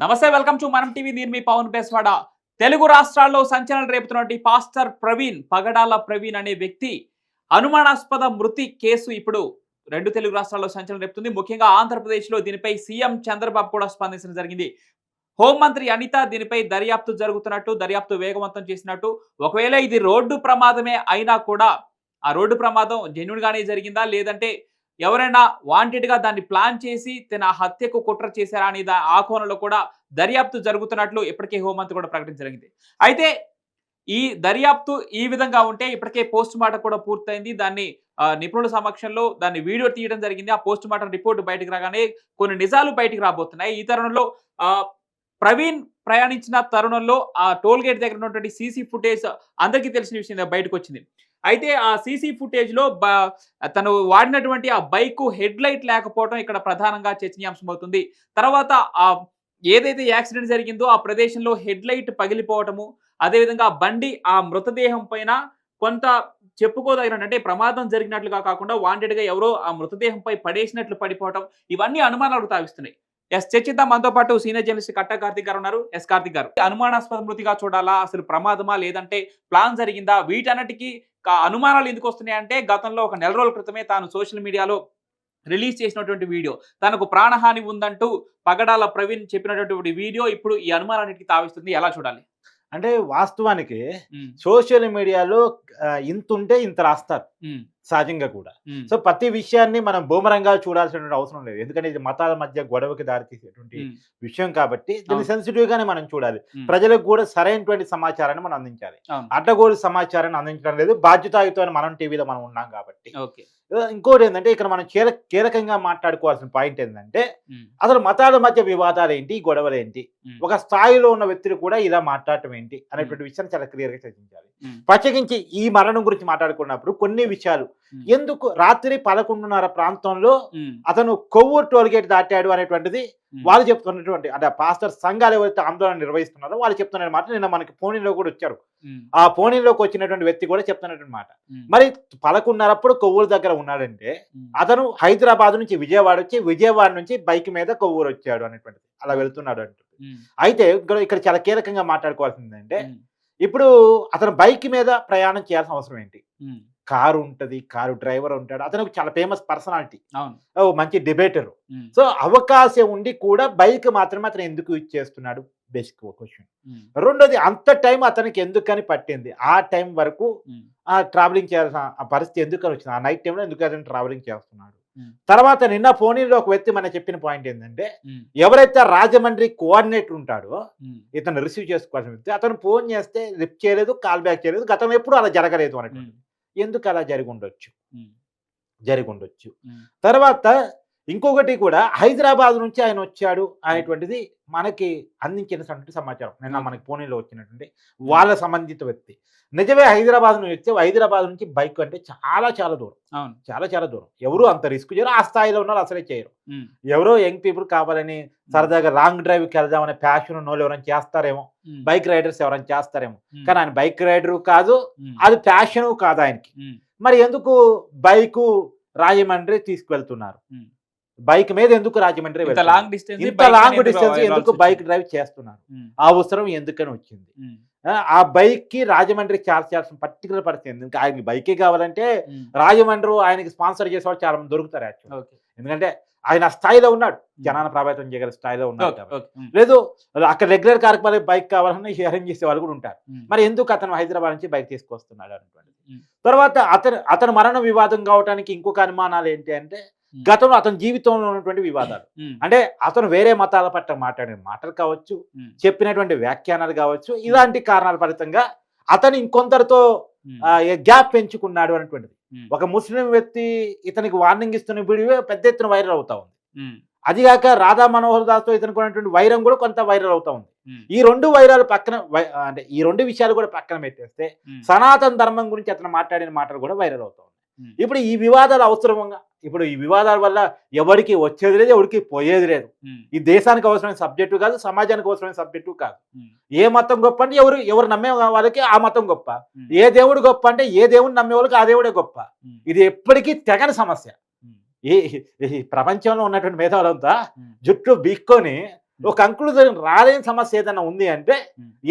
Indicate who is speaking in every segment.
Speaker 1: నమస్తే welcome to మనం TV. నేను మీ పవన్ బేస్వాడ. తెలుగు రాష్ట్రాల్లో సంచలనం రేపుతున్నటువంటి పాస్టర్ ప్రవీణ్ పగడాల ప్రవీణ్ అనే వ్యక్తి అనుమానాస్పద మృతి కేసు ఇప్పుడు రెండు తెలుగు రాష్ట్రాల్లో సంచలనం రేపుతుంది. ముఖ్యంగా ఆంధ్రప్రదేశ్లో దీనిపై సీఎం చంద్రబాబు కూడా స్పందించడం జరిగింది. హోంమంత్రి అనిత దీనిపై దర్యాప్తు జరుగుతున్నట్టు దర్యాప్తు వేగవంతం చేసినట్టు. ఒకవేళ ఇది రోడ్డు ప్రమాదమే అయినా కూడా ఆ రోడ్డు ప్రమాదం జెన్యున్గానే జరిగిందా? లేదంటే ఎవరైనా వాంటెడ్గా దాన్ని ప్లాన్ చేసి తన హత్యకు కుట్ర చేశారా అనే దా- ఆ కోణంలో కూడా దర్యాప్తు జరుగుతున్నట్లు ఇప్పటికే హోంమంత్రి కూడా ప్రకటించడం జరిగింది అయితే ఈ దర్యాప్తు ఈ విధంగా ఉంటే ఇప్పటికే పోస్ట్ మార్టం కూడా పూర్తయింది. దాన్ని ఆ, నిపుణుల సమక్షంలో దాన్ని వీడియో తీయడం జరిగింది. ఆ పోస్ట్ మార్టం రిపోర్ట్ బయటకు రాగానే కొన్ని నిజాలు బయటకు రాబోతున్నాయి. ఈ తరుణంలో ఆ, ప్రవీణ్ ప్రయాణించిన తరుణంలో ఆ టోల్ గేట్ దగ్గర ఉన్నటువంటి సీసీ ఫుటేజ్ అందరికీ తెలిసిన విషయం బయటకు వచ్చింది. అయితే ఆ సీసీ ఫుటేజ్లో తను వాడినటువంటి ఆ బైక్ హెడ్ లైట్ లేకపోవడం ఇక్కడ ప్రధానంగా చర్చనీయాంశం అవుతుంది. తర్వాత ఆ ఏదైతే యాక్సిడెంట్ జరిగిందో ఆ ప్రదేశంలో హెడ్ లైట్ పగిలిపోవటము అదేవిధంగా బండి ఆ మృతదేహం పైన కొంత చెప్పుకోదగినట్టు అంటే ప్రమాదం జరిగినట్లుగా కాకుండా వాంటెడ్గా ఎవరో ఆ మృతదేహంపై పడేసినట్లు పడిపోవటం ఇవన్నీ అనుమానాలు తావిస్తున్నాయి. ఎస్ చర్చిద్దాం. మనతో పాటు సీనియర్ జర్నలిస్ట్ కట్ట కార్తిక్ గారు ఉన్నారు. ఎస్ కార్తిక్ గారు అనుమానాస్పద మృతిగా చూడాలా? అసలు ప్రమాదమా? లేదంటే ప్లాన్ జరిగిందా? వీటన్నిటికీ అనుమానాలు ఎందుకు వస్తున్నాయి అంటే గతంలో ఒక నెల రోజుల క్రితమే తాను సోషల్ మీడియాలో రిలీజ్ చేసినటువంటి వీడియో తనకు ప్రాణహాని ఉందంటూ పగడాల ప్రవీణ్ చెప్పినటువంటి వీడియో ఇప్పుడు ఈ అనుమానానికి తావిస్తుంది. ఎలా చూడాలి?
Speaker 2: అంటే వాస్తవానికి సోషల్ మీడియాలో ఇంత ఉంటే ఇంత రాస్తారు. సహజంగా కూడా. సో ప్రతి విషయాన్ని మనం బూమరంగా చూడాల్సిన అవసరం లేదు. ఎందుకంటే ఇది మతాల మధ్య గొడవకి దారితీసేటువంటి విషయం కాబట్టి దీన్ని. సెన్సిటివ్ గానే మనం చూడాలి. ప్రజలకు కూడా సరైనటువంటి సమాచారాన్ని మనం అందించాలి. అడ్డగోలు సమాచారాన్ని అందించడం లేదు. బాధ్యతాయుతమైన మనం టీవీలో మనం ఉన్నాం కాబట్టి. ఇంకోటి ఏంటంటే ఇక్కడ మనం కీలక కీలకంగా మాట్లాడుకోవాల్సిన పాయింట్ ఏంటంటే అసలు మతాల మధ్య వివాదాలు ఏంటి? గొడవలు ఏంటి? ఒక స్థాయిలో ఉన్న వ్యక్తులు కూడా ఇలా మాట్లాడటం ఏంటి? అనేటువంటి విషయాన్ని చాలా క్లియర్గా చర్చించాలి ప్రత్యేకించి ఈ మరణం గురించి మాట్లాడుకున్నప్పుడు కొన్ని విషయాలు ఎందుకు రాత్రి పదకొండున్నర ప్రాంతంలో అతను కొవ్వూరు టోల్ గేట్ దాటాడు అనేటువంటిది వాళ్ళు చెప్తున్నటువంటి అంటే పాస్టర్ సంఘాలు ఎవరైతే ఆందోళన నిర్వహిస్తున్నారో వాళ్ళు చెప్తున్న మాట. నిన్న మనకి ఫోన్లో కూడా వచ్చారు. ఆ ఫోన్లోకి వచ్చినటువంటి వ్యక్తి కూడా చెప్తున్నటువంటి మాట. మరి పదకొండున్నరప్పుడు కొవ్వూరు దగ్గర ఉన్నాడంటే అతను హైదరాబాద్ నుంచి విజయవాడ వచ్చి విజయవాడ నుంచి బైక్ మీద కొవ్వూరు వచ్చాడు అనేటువంటిది. అలా వెళ్తున్నాడు అంటూ అయితే ఇక్కడ ఇక్కడ చాలా కీలకంగా మాట్లాడుకోవాల్సింది అంటే
Speaker 1: ఉమ్,
Speaker 2: ఇప్పుడు అతను బైక్ మీద ప్రయాణం చేయాల్సిన అవసరం ఏంటి? కారు ఉంటది కారు డ్రైవర్ ఉంటాడు అతను చాలా ఫేమస్ పర్సనాలిటీ.
Speaker 1: అవును.
Speaker 2: మంచి డిబేటర్. సో అవకాశం ఉండి కూడా బైక్ మాత్రమే అతను ఎందుకు యూజ్ చేస్తున్నాడు? Basic question. రెండోది అంత టైం అతనికి ఎందుకని పట్టింది? ఆ టైం వరకు ఆ ట్రావెలింగ్ చేయాల్సిన ఆ పరిస్థితి ఎందుకని వచ్చింది? ఆ నైట్ టైంలో ఎందుకు అతను ట్రావెలింగ్ చేస్తున్నాడు. తర్వాత నిన్న ఫోన్లో ఒక వ్యక్తి మన చెప్పిన పాయింట్ ఏంటంటే ఎవరైతే రాజమండ్రి కోఆర్డినేటర్ ఉంటాడో ఇతను రిసీవ్ చేసుకోవాల్సిన వ్యక్తి అతను ఫోన్ చేస్తే లిఫ్ట్ చేయలేదు కాల్ బ్యాక్ చేయలేదు గతంలో ఎప్పుడు అలా జరగలేదు అన్నట్టు.
Speaker 1: ఉమ్,
Speaker 2: ఎందుకు అలా జరిగి ఉండొచ్చు? జరిగి ఉండొచ్చు. తర్వాత ఇంకొకటి కూడా హైదరాబాద్ నుంచి ఆయన వచ్చాడు అనేటువంటిది మనకి అందించినటువంటి సమాచారం. నిన్న మనకి పూణేలో వచ్చినటువంటి వాళ్ళ సంబంధిత వ్యక్తి. నిజమే హైదరాబాద్ నుంచి వస్తే హైదరాబాద్ నుంచి బైక్ అంటే చాలా చాలా దూరం.
Speaker 1: అవును.
Speaker 2: చాలా చాలా దూరం. ఎవరు అంత రిస్క్ చేయరు. ఆ స్థాయిలో ఉన్నారు అసలే చేయరు. ఎవరో యంగ్ పీపుల్ కావాలని సరదాగా లాంగ్ డ్రైవ్కి వెళ్దామనే ప్యాషన్ ఉన్న వాళ్ళు ఎవరైనా చేస్తారేమో బైక్ రైడర్స్ ఎవరైనా చేస్తారేమో. కానీ ఆయన బైక్ రైడరు కాదు అది ప్యాషను కాదు ఆయనకి. మరి ఎందుకు బైకు రాజమండ్రి తీసుకువెళ్తున్నారు. బైక్ మీద ఎందుకు రాజమండ్రి?
Speaker 1: లాంగ్ డిస్టెన్స్
Speaker 2: ఇంత లాంగ్ డిస్టెన్స్ ఎందుకు బైక్ డ్రైవ్ చేస్తున్నారు? ఆ అవసరం ఎందుకని వచ్చింది? ఆ, బైక్కి రాజమండ్రి చార్జ్ చేయాల్సిన పర్టికులర్ పరిస్థితి ఎందుకంటే ఆయనకి బైకే కావాలంటే రాజమండ్రి ఆయనకి స్పాన్సర్ చేసేవాళ్ళు చాలా మంది దొరుకుతారు యాక్చువల్ ఎందుకంటే ఆయన ఆ స్థాయిలో ఉన్నాడు. జనాన్ని ప్రభావితం చేయగల స్థాయిలో ఉన్నాడు లేదు అక్కడ రెగ్యులర్ కార్యక్రమాలు బైక్ కావాలని అరేంజ్ చేసే వాళ్ళు కూడా ఉంటారు. మరి ఎందుకు అతను హైదరాబాద్ నుంచి బైక్ తీసుకొస్తున్నాడు
Speaker 1: ఉమ్.
Speaker 2: తర్వాత అతను అతను మరణ వివాదం కావడానికి ఇంకొక అనుమానాలు ఏంటి అంటే. గతంలో అతని జీవితంలో ఉన్నటువంటి వివాదాలు. అంటే అతను వేరే మతాల పట్ల మాట్లాడిన మాటలు కావచ్చు చెప్పినటువంటి వ్యాఖ్యానాలు కావచ్చు ఇలాంటి కారణాల ఫలితంగా అతను ఇంకొందరితో గ్యాప్ పెంచుకున్నాడు అనేటువంటిది ఒక ముస్లిం వ్యక్తి ఇతనికి వార్నింగ్ ఇస్తున్న వీడియో పెద్ద ఎత్తున వైరల్ అవుతా ఉంది. అదిగాక రాధా మనోహర్ దాస్తో ఇతనికి ఉన్నటువంటి వైరం కూడా కొంత వైరల్ అవుతా ఉంది. ఈ రెండు వైరాలు పక్కన అంటే ఈ రెండు విషయాలు కూడా పక్కన పెట్టేస్తే సనాతన ధర్మం గురించి అతను మాట్లాడిన మాటలు కూడా వైరల్ అవుతా ఉంది. ఇప్పుడు ఈ వివాదాలు అవసరంగా ఇప్పుడు ఈ వివాదాల వల్ల ఎవరికి వచ్చేది లేదు ఎవరికి పోయేది లేదు. ఈ దేశానికి అవసరమైన సబ్జెక్టు కాదు సమాజానికి అవసరమైన సబ్జెక్టు కాదు. ఏ మతం గొప్ప అంటే ఎవరు ఎవరు నమ్మే వాళ్ళకి ఆ మతం గొప్ప. ఏ దేవుడు గొప్ప అంటే ఏ దేవుడు నమ్మే వాళ్ళకి ఆ దేవుడే గొప్ప. ఇది ఎప్పటికీ తెగని సమస్య. ఈ ప్రపంచంలో ఉన్నటువంటి మేధావులంతా జుట్టు బీక్కొని ఒక కంక్లూజన్ రాలేని సమస్య ఏదైనా ఉంది అంటే.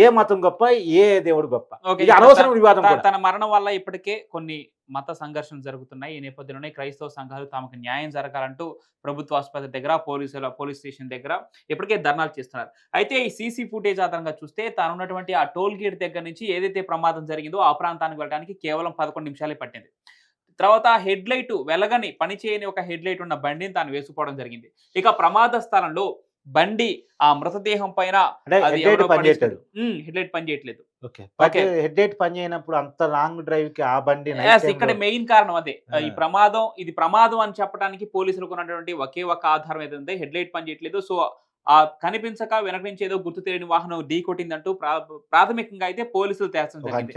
Speaker 2: ఏ మతం గొప్ప ఏ దేవుడు గొప్ప? ఇది అనవసరం వివాదం.
Speaker 1: తన మరణం వల్ల ఇప్పటికే కొన్ని మత సంఘర్షణలు జరుగుతున్నాయి. ఈ నేపథ్యంలోనే క్రైస్తవ సంఘాలు తమకు న్యాయం జరగాలంటూ ప్రభుత్వ ఆసుపత్రి దగ్గర పోలీసుల పోలీస్ స్టేషన్ దగ్గర ఇప్పటికే ధర్నాలు చేస్తున్నారు. అయితే ఈ సీసీ ఫుటేజ్ ఆధారంగా చూస్తే తాను ఉన్నటువంటి ఆ టోల్ గేట్ దగ్గర నుంచి ఏదైతే ప్రమాదం జరిగిందో ఆ ప్రాంతానికి వెళ్ళడానికి కేవలం పదకొండు నిమిషాలే పట్టింది. తర్వాత హెడ్ లైట్ వెలగని పని చేయని ఒక హెడ్ లైట్ ఉన్న బండిని తాను వేసుకోవడం జరిగింది. ఇక ప్రమాద స్థలంలో బండి ఆ మృతదేహం పైన
Speaker 2: అంటే
Speaker 1: అది
Speaker 2: హెడ్ లైట్
Speaker 1: ఎవరో
Speaker 2: పని చేయట్లేదు.
Speaker 1: హెడ్ లైట్ పని చేయట్లేదు.
Speaker 2: ఓకే.
Speaker 1: Okay.
Speaker 2: హెడ్ లైట్ పని చేయనప్పుడు అంత లాంగ్ డ్రైవ్కి ఆ బండి
Speaker 1: ఇక్కడ మెయిన్ కారణం అదే. ఈ ప్రమాదం ఇది ప్రమాదం అని చెప్పడానికి పోలీసులకు ఉన్నటువంటి ఒకే ఒక ఆధారం ఏదంటే హెడ్ లైట్ పనిచేయట్లేదు సో ఆ కనిపించక వెనక నుంచి ఏదో గుర్తు తెలియని వాహనం ఢీ కొట్టిందంటూ ప్రా- ప్రాథమికంగా అయితే పోలీసులు తేల్చడం జరిగింది.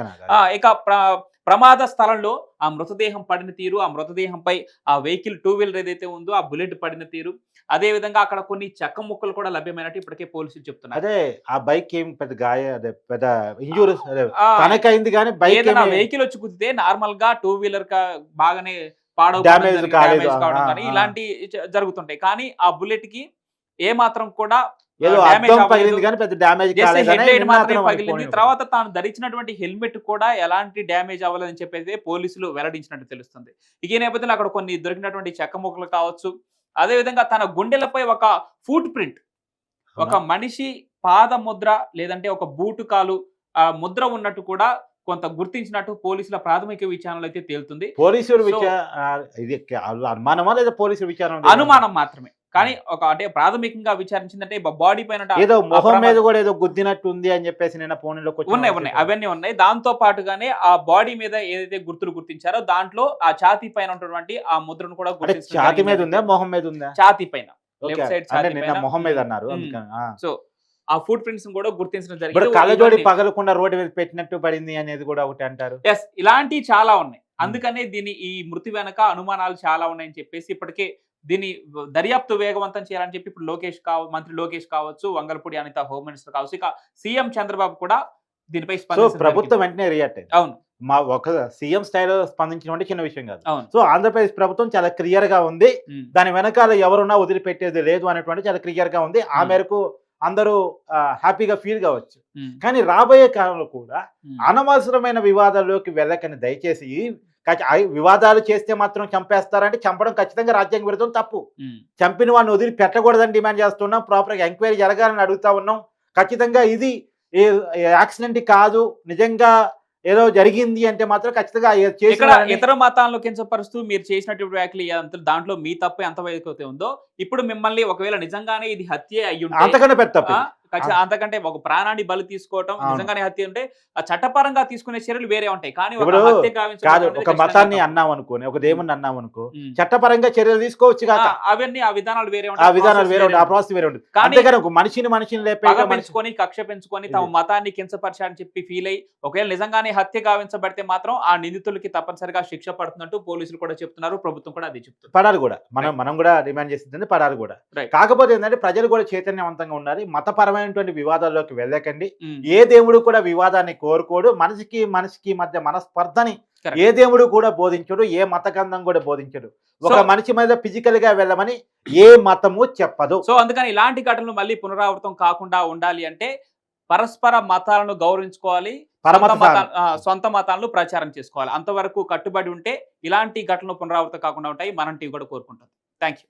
Speaker 1: ఇక ప్ర- ప్రమాద స్థలంలో ఆ మృతదేహం పడిన తీరు ఆ మృతదేహంపై ఆ వెహికల్ టూ వీలర్ ఏదైతే ఉందో ఆ బుల్లెట్ పడిన తీరు అదే విధంగా అక్కడ కొన్ని చెక్క ముక్కలు కూడా లభ్యమైనట్టు ఇప్పటికే పోలీసులు చెప్తున్నారు.
Speaker 2: అదే ఆ బైక్ ఏం పెద్ద గాయ అదే పెద్ద ఇంజూరీ
Speaker 1: ఆ,
Speaker 2: తనకైంది కానీ బైక్
Speaker 1: వెహికల్ వచ్చి కుదితే నార్మల్గా టూ వీలర్ బాగానే పాడవ
Speaker 2: కాలేదు,
Speaker 1: కావడం కానీ. ఇలాంటి జరుగుతుంటాయి. కానీ ఆ బుల్లెట్కి ఏ మాత్రం కూడా.
Speaker 2: పగిలింది
Speaker 1: తర్వాత తాను ధరించినటువంటి హెల్మెట్ కూడా ఎలాంటి డ్యామేజ్ అవ్వలేదని చెప్పేసి పోలీసులు వెల్లడించినట్టు తెలుస్తుంది. ఇక ఈ నేపథ్యంలో అక్కడ కొన్ని దొరికినటువంటి చెక్క ముక్కలు కావచ్చు అదే విధంగా తన గుండెలపై ఒక ఫుట్ ప్రింట్ ఒక మనిషి పాద ముద్ర లేదంటే ఒక బూటు కాలు ఆ ముద్ర ఉన్నట్టు కూడా కొంత గుర్తించినట్టు పోలీసుల ప్రాథమిక విచారణలో అయితే తేలుతుంది.
Speaker 2: పోలీసులు అనుమానమా లేదా పోలీసులు విచారణ
Speaker 1: అనుమానం మాత్రమే. కానీ ఒక అంటే ప్రాథమికంగా విచారించిందంటే బాడీ పైన
Speaker 2: ఏదో మొహం మీద కూడా ఏదో గుద్దినట్టు ఉంది అని చెప్పేసి నిన్న ఫోన్లోకి
Speaker 1: ఉన్నాయి ఉన్నాయి. అవన్నీ ఉన్నాయి. దాంతో పాటుగానే ఆ బాడీ మీద ఏదైతే గుర్తులు గుర్తించారో దాంట్లో ఆ ఛాతీ పైన ఉన్నటువంటి ఆ ముద్రను కూడా
Speaker 2: ఛాతి మీద. ఉందా? మొహం మీద ఉందా?
Speaker 1: ఛాతీ పైన. ఛాతీ
Speaker 2: నిన్న
Speaker 1: పైన.
Speaker 2: మొహం మీద అన్నారు.
Speaker 1: సో ఆ ఫుట్ ప్రింట్స్ కూడా గుర్తించడం జరిగింది.
Speaker 2: కళ్ళజోడి పగలకుండా రోడ్డు మీద పెట్టినట్టు పడింది అనేది కూడా ఒకటి అంటారు.
Speaker 1: ఎస్ ఇలాంటివి చాలా ఉన్నాయి. అందుకనే దీని ఈ మృతి వెనక అనుమానాలు చాలా ఉన్నాయని చెప్పేసి ఇప్పటికే దీని దర్యాప్తు వేగవంతం చేయాలని చెప్పి ఇప్పుడు లోకేష్ కావ మంత్రి లోకేష్ కావచ్చు వంగలపూడి అనిత హోమ్ మినిస్టర్ కావచ్చు ఇక సీఎం చంద్రబాబు కూడా దీనిపై
Speaker 2: ప్రభుత్వం. వెంటనే రియాక్ట్ అయింది.
Speaker 1: అవును.
Speaker 2: మా ఒక సీఎం స్థాయిలో స్పందించడం అంటే చిన్న విషయం కాదు. సో ఆంధ్రప్రదేశ్ ప్రభుత్వం చాలా క్లియర్గా ఉంది దాని వెనకాల ఎవరున్నా వదిలిపెట్టేది లేదు అనేటువంటి చాలా క్లియర్గా ఉంది. ఆ. మేరకు అందరూ హ్యాపీగా ఫీల్ కావచ్చు. కానీ రాబోయే కాలంలో కూడా. అనవసరమైన వివాదాల్లోకి వెళ్ళకని దయచేసి వివాదాలు చేస్తే మాత్రం చంపేస్తారంటే చంపడం ఖచ్చితంగా రాజ్యాంగ విరుద్ధం తప్పు. చంపిన వాడిని వదిలి పెట్టకూడదని డిమాండ్ చేస్తున్నాం ప్రాపర్గా ఎంక్వైరీ జరగాలని అడుగుతా ఉన్నాం. ఖచ్చితంగా ఇది యాక్సిడెంట్ కాదు నిజంగా ఏదో జరిగింది అంటే మాత్రం ఖచ్చితంగా
Speaker 1: ఇతర మతాలను కించపరుస్తూ మీరు చేసినటువంటి వ్యాఖ్యలు దాంట్లో మీ తప్పు ఎంత అయితే ఉందో ఇప్పుడు మిమ్మల్ని ఒకవేళ నిజంగానే ఇది హత్య అయ్యి
Speaker 2: అంతకన్నా పెద్ద
Speaker 1: ఆ, అంతకంటే ఒక ప్రాణాన్ని బలి తీసుకోవటం. నిజంగానే హత్య ఉంటే ఆ చట్టపరంగా తీసుకునే చర్యలు వేరే ఉంటాయి కానీ
Speaker 2: కాదు ఒక మతాన్ని. అన్నాం అనుకోని ఒక దేవుణ్ణి అన్నాం అనుకో. చట్టపరంగా చర్యలు తీసుకోవచ్చు
Speaker 1: ఆ, అవన్నీ ఆ విధానాలు వేరే
Speaker 2: ఆ
Speaker 1: ఉంటాయి
Speaker 2: విధానాలు
Speaker 1: process
Speaker 2: వేరే ఉంటుంది ఆ. ప్రాసెస్ వేరే ఉంటుంది
Speaker 1: కానీ
Speaker 2: అంతేగాని ఒక మనిషిని మనిషిని లేపే
Speaker 1: పెంచుకొని కక్ష పెంచుకొని తమ. మతాన్ని కించపరచాలని చెప్పి ఫీల్ అయ్యి ఒకవేళ నిజంగానే హత్య గావించబడితే మాత్రం ఆ నిందితులకి తప్పనిసరిగా శిక్ష పడుతున్నట్టు పోలీసులు కూడా చెప్తున్నారు ప్రభుత్వం కూడా అది చెప్తుంది
Speaker 2: పడాలి కూడా మనం మనం కూడా డిమాండ్ చేస్తుంది పడాలి కూడా. కాకపోతే ఏంటంటే ప్రజలు కూడా చైతన్యవంతంగా ఉండాలి మతపరమైనటువంటి వివాదాల్లోకి వెళ్ళకండి. ఏ దేవుడు కూడా వివాదాన్ని కోరుకోడు. మనిషికి మనిషికి మధ్య మనస్పర్ధని. ఏ దేవుడు కూడా బోధించడు ఏ మత గ్రంథం కూడా బోధించడు. ఒక మనిషి మీద ఫిజికల్గా వెళ్ళమని ఏ మతము చెప్పదు.
Speaker 1: సో అందుకని ఇలాంటి ఘటనలు మళ్ళీ పునరావృతం కాకుండా ఉండాలి అంటే పరస్పర మతాలను గౌరవించుకోవాలి సొంత మతాలను ప్రచారం చేసుకోవాలి. అంతవరకు కట్టుబడి ఉంటే ఇలాంటి ఘటనలు పునరావృతం కాకుండా ఉంటాయి. మనం టీవీ కూడా కోరుకుంటాం. Thank you